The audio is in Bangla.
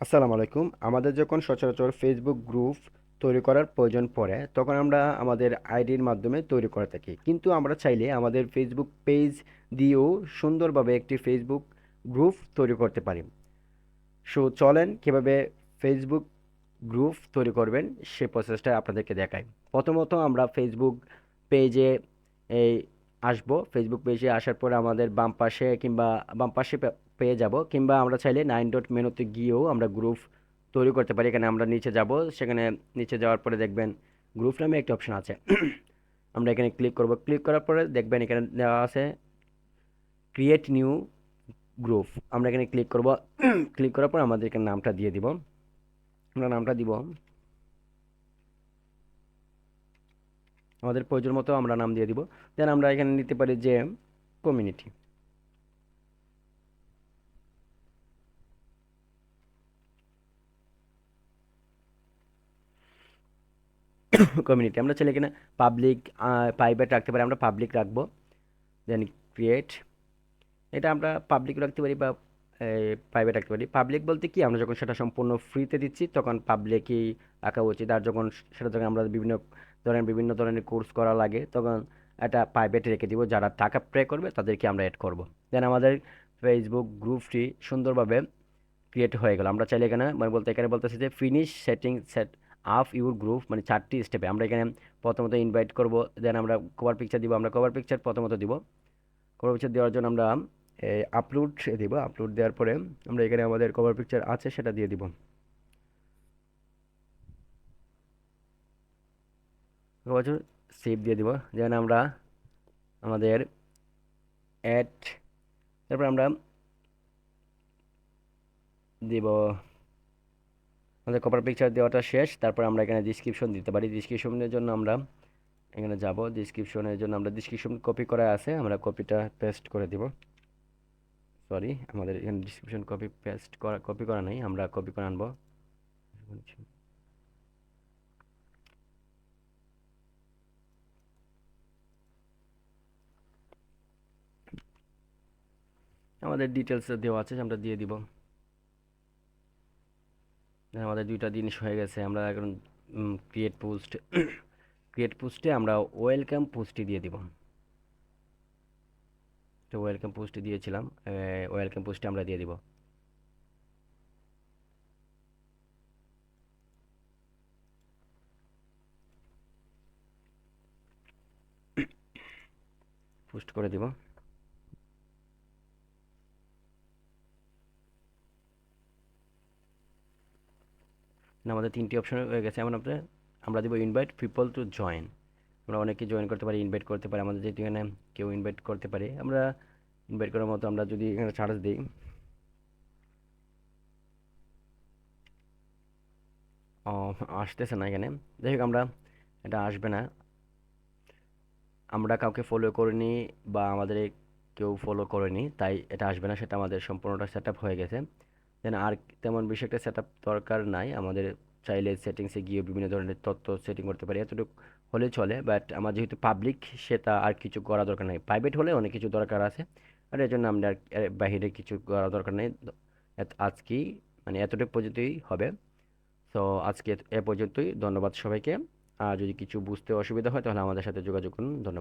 আসসালামু আলাইকুম। আমাদের যখন সচরাচর ফেসবুক গ্রুপ তৈরি করার প্রয়োজন পড়ে, তখন আমরা আমাদের আইডির মাধ্যমে তৈরি করে থাকি। কিন্তু আমরা চাইলে আমাদের ফেসবুক পেজ দিয়েও সুন্দরভাবে একটি ফেসবুক গ্রুপ তৈরি করতে পারি। সো চলেন কীভাবে ফেসবুক গ্রুপ তৈরি করবেন, সে প্রসেসটা আপনাদেরকে দেখাই। প্রথমত আমরা ফেসবুক পেজে এই আসব। ফেসবুক পেজে আসার পরে আমাদের বাম পাশে কিংবা বাম পাশে পেয়ে যাব, কিংবা আমরা চাইলে নাইন ডট মেনুতে গিয়েও আমরা গ্রুপ তৈরি করতে পারি। এখানে আমরা নিচে যাব, সেখানে নিচে যাওয়ার পরে দেখবেন গ্রুপ নামে একটি অপশন আছে। আমরা এখানে ক্লিক করব। ক্লিক করার পরে দেখবেন এখানে দেওয়া আছে ক্রিয়েট নিউ গ্রুপ আমরা এখানে ক্লিক করব। ক্লিক করার পর আমাদের এখানে নামটা দিয়ে দিব। আমরা নামটা দিব। আমাদের প্রয়োজন মতো আমরা নাম দিয়ে দিব। দেন আমরা এখানে নিতে পারি যে কমিউনিটি কমিউনিটি আমরা চাইলে এখানে পাবলিক প্রাইভেট রাখতে পারি, আমরা পাবলিক রাখব দেন ক্রিয়েট এটা আমরা পাবলিক রাখতে পারি বা প্রাইভেট রাখতে পারি। পাবলিক বলতে কি? আমরা যখন সেটা সম্পূর্ণ ফ্রিতে দিচ্ছি, তখন পাবলিকই রাখা উচিত। আর যখন সেটা যখন আমরা বিভিন্ন ধরনের বিভিন্ন ধরনের কোর্স করা লাগে, তখন এটা প্রাইভেট রেখে দিব। যারা টাকা পে করবে, তাদেরকে আমরা অ্যাড করব। দেন আমাদের ফেসবুক গ্রুপটি সুন্দরভাবে ক্রিয়েট হয়ে গেল। আমরা চাইলে এখানে মানে বলতে, এখানে বলতেছে যে finish setting set up your group মানে চারটি স্টেপে আমরা এখানে প্রথমত ইনভাইট করব দেন আমরা কভার পিকচার দিব, আমরা কভার পিকচার প্রথমত দিব। কভার পিকচার দেওয়ার জন্য আমরা আপলোড দিব। আপলোড দেওয়ার পরে আমরা এখানে আমাদের কভার পিকচার আছে, সেটা দিয়ে দিব। কভার সেভ দিয়ে দিব। যেন আমরা আমাদের অ্যাড তারপর আমরা দিব আমাদের কভার পিকচার দেওয়াটা শেষ, তারপর আমরা এখানে ডিসক্রিপশন দিতে পারি। ডিসক্রিপশনের জন্য আমরা এখানে যাব। ডিসক্রিপশনের জন্য আমরা ডিসক্রিপশন কপি করা আছে, আমরা কপিটা পেস্ট করে দিব। সরি আমাদের এখানে ডিসক্রিপশন কপি পেস্ট করা কপি করা নেই, আমরা কপি করে আনব। আমাদের ডিটেলস দেওয়া আছে, আমরা দিয়ে দিব। আমাদের দুইটা জিনিস হয়ে গেছে। আমরা এখন ক্রিয়েট পোস্ট ক্রিয়েট পোস্টে আমরা ওয়েলকাম পোস্টই দিয়ে দিব। তো ওয়েলকাম পোস্টে দিয়েছিলাম ওয়েলকাম পোস্টে আমরা দিয়ে দিব। পোস্ট করে দিব। আমাদের তিনটি অপশন হয়ে গেছে। এমন আপনার, আমরা দিব ইনভাইট পিপল টু জয়েন আমরা অনেকে জয়েন করতে পারি ইনভাইট করতে পারি। আমাদের যেহেতু এখানে কেউ ইনভাইট করতে পারে, আমরা ইনভাইট করার মতো আমরা যদি এখানে চার্জ দিই। আসতেছে না এখানে। যাই হোক, আমরা, এটা আসবে না। আমরা কাউকে ফলো করিনি বা আমাদের কেউ ফলো করেনি, তাই এটা আসবে না। সেটা আমাদের সম্পূর্ণটা সেট হয়ে গেছে। দেন আর তেমন বেশি একটা সেট দরকার নাই। আমাদের চাইলে সেটিংসে গিয়ে বিভিন্ন ধরনের তথ্য সেটিং করতে পারি। এতটুকু হলে চলে বাট আমার যেহেতু পাবলিক সেটা আর কিছু করা দরকার নেই। প্রাইভেট হলে অনেক কিছু দরকার আছে আর এর জন্য আমরা আর বাহিরে কিছু করা দরকার নেই। আজকেই মানে এতটুকু পর্যন্তই হবে। সো আজকে এ পর্যন্তই। ধন্যবাদ সবাইকে। আর যদি কিছু বুঝতে অসুবিধা হয়, তাহলে আমাদের সাথে যোগাযোগ করুন। ধন্যবাদ।